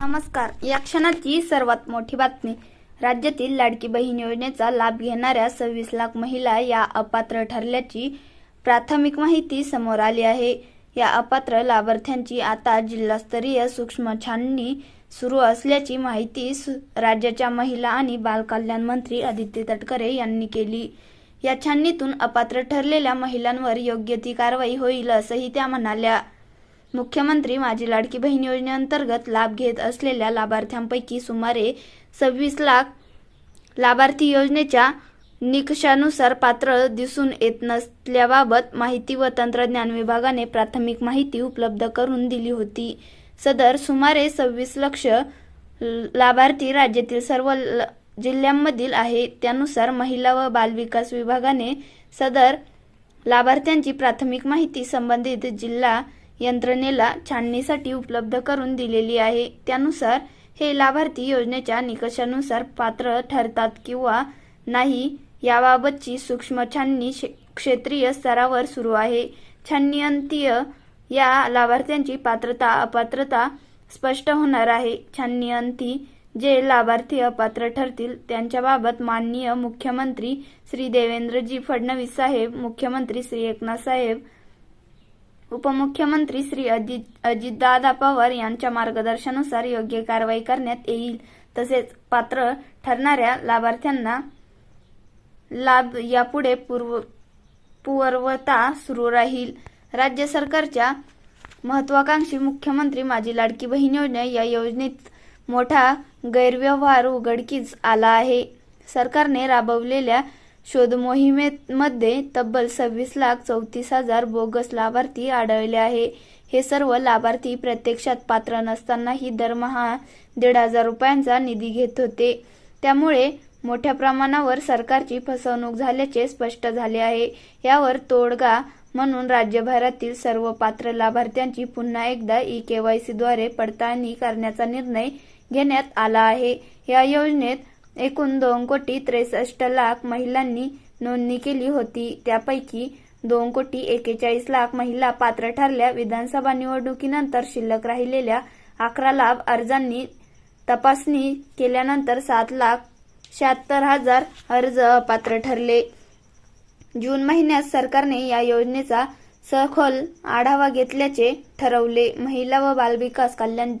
नमस्कार. या क्षणाची सर्वात मोठी बातमी. राज्यातील लाडकी बहीण योजनेचा लाभ घेणाऱ्या सव्वीस लाख महिला या अपात्र ठरल्याची प्राथमिक माहिती समोर आली आहे. या अपात्र लाभार्थ्यांची आता जिल्हास्तरीय सूक्ष्म छाननी सुरू असल्याची माहिती सु- राज्याच्या महिला आणि बालकल्याण मंत्री आदित्य तटकरे यांनी केली. या छाननीतून अपात्र ठरलेल्या महिलांवर योग्य ती कारवाई होईल असंही त्या म्हणाल्या. मुख्यमंत्री माझी लाडकी बहीण योजनेअंतर्गत लाभ घेत असलेल्या लाभार्थ्यांपैकी सुमारे सव्वीस लाख लाभार्थी योजनेच्या निकषानुसार पात्र दिसून येत नसल्याबाबत माहिती व तंत्रज्ञान विभागाने प्राथमिक माहिती उपलब्ध करून दिली होती. सदर सुमारे सव्वीस लक्ष ल- लाभार्थी राज्यातील सर्व ल- जिल्ह्यांमधील आहे. त्यानुसार महिला व बालविकास विभागाने सदर लाभार्थ्यांची प्राथमिक माहिती संबंधित जिल्हा यंत्रणेला छाननीसाठी उपलब्ध करून दिलेली आहे. त्यानुसार हे लाभार्थी योजनेच्या निकषानुसार पात्र ठरतात किंवा नाही याबाबतची सूक्ष्म छाननी क्षेत्रीय स्तरावर सुरू आहे. छाननीअंतीय या लाभार्थ्यांची पात्रता अपात्रता स्पष्ट होणार आहे. छाननी अंती जे लाभार्थी अपात्र ठरतील त्यांच्याबाबत माननीय मुख्यमंत्री श्री देवेंद्रजी फडणवीस साहेब मुख्यमंत्री श्री एकनाथ साहेब उपमुख्यमंत्री श्री अजित अजितदादा पवार यांच्या मार्गदर्शनानुसार योग्य कारवाई करण्यात येईल. तसेच पात्र ठरणाऱ्या लाभार्थ्यांना लाभ यापुढे पूर्व पूर्वता सुरू राहील. राज्य सरकारच्या महत्वाकांक्षी मुख्यमंत्री माझी लाडकी बहीण योजना या योजनेत मोठा गैरव्यवहार उघडकीस आला आहे. सरकारने राबवलेल्या शोध मोहिमेमध्ये तब्बल सव्वीस लाख चौतीस हजार बोगस लाभार्थी आढळले आहे. हे सर्व लाभार्थी प्रत्यक्षात पात्र नसतानाही दरमहा दीड हजार रुपयांचा निधी घेत होते. त्यामुळे मोठ्या प्रमाणावर सरकारची फसवणूक झाल्याचे स्पष्ट झाले आहे. यावर तोडगा म्हणून राज्यभरातील सर्व पात्र लाभार्थ्यांची पुन्हा एकदा ई केवायसीद्वारे पडताळणी करण्याचा निर्णय घेण्यात आला आहे. या योजनेत एकूण दोन कोटी त्रेसष्ट लाख महिलांनी नोंदणी केली होती. त्यापैकी दोन कोटी एकेचाळीस लाख महिला पात्र ठरल्या. विधानसभा निवडणुकीनंतर शिल्लक राहिलेल्या अकरा लाख अर्जांनी तपासणी केल्यानंतर सात लाख शहात्तर हजार अर्ज अपात्र ठरले. जून महिन्यात सरकारने या योजनेचा सखोल आढावा घेतल्याचे ठरवले. महिला व बालविकास कल्याण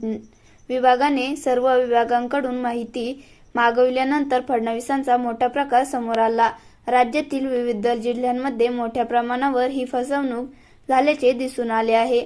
विभागाने सर्व विभागांकडून माहिती मागविल्यानंतर फडणवीसांचा मोठा प्रकार समोर आला. राज्यातील विविध जिल्ह्यांमध्ये मोठ्या प्रमाणावर ही फसवणूक झाल्याचे दिसून आले आहे.